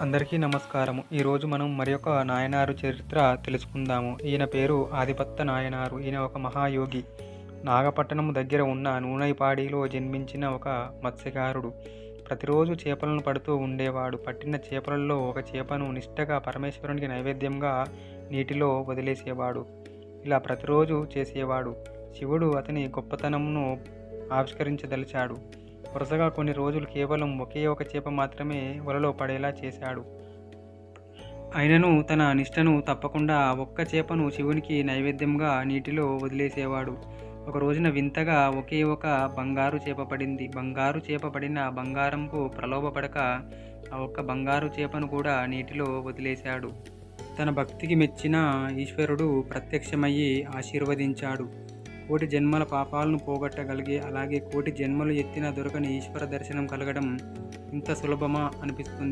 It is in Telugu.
అందరికీ నమస్కారము. ఈరోజు మనం మరి ఒక నాయనారు చరిత్ర తెలుసుకుందాము. ఈయన పేరు ఆదిపత్త నాయనారు. ఈయన ఒక మహాయోగి. నాగపట్టణం దగ్గర ఉన్న నూనెపాడిలో జన్మించిన ఒక మత్స్యకారుడు ప్రతిరోజు చేపలను పడుతూ ఉండేవాడు. పట్టిన చేపలలో ఒక చేపను నిష్టగా పరమేశ్వరునికి నైవేద్యంగా నీటిలో వదిలేసేవాడు. ఇలా ప్రతిరోజు చేసేవాడు. శివుడు అతని గొప్పతనమును ఆవిష్కరించదలిచాడు. వరుసగా కొన్ని రోజులు కేవలం ఒకే ఒక చేప మాత్రమే వలలో పడేలా చేశాడు. అయినను తన నిష్టను తప్పకుండా ఒక్క చేపను శివునికి నైవేద్యంగా నీటిలో వదిలేసేవాడు. ఒక రోజున వింతగా ఒకే ఒక బంగారు చేప పడింది. బంగారు చేప పడిన బంగారంకు ప్రలోభపడక ఆ ఒక్క బంగారు చేపను కూడా నీటిలో వదిలేశాడు. తన భక్తికి మెచ్చిన ఈశ్వరుడు ప్రత్యక్షమయ్యి ఆశీర్వదించాడు. కోటి జన్మల పాపాలను పోగొట్టగలిగే అలాగే కోటి జన్మలు ఎత్తిన దొరకని ఈశ్వర దర్శనం కలగడం ఇంత సులభమా అనిపిస్తుంది.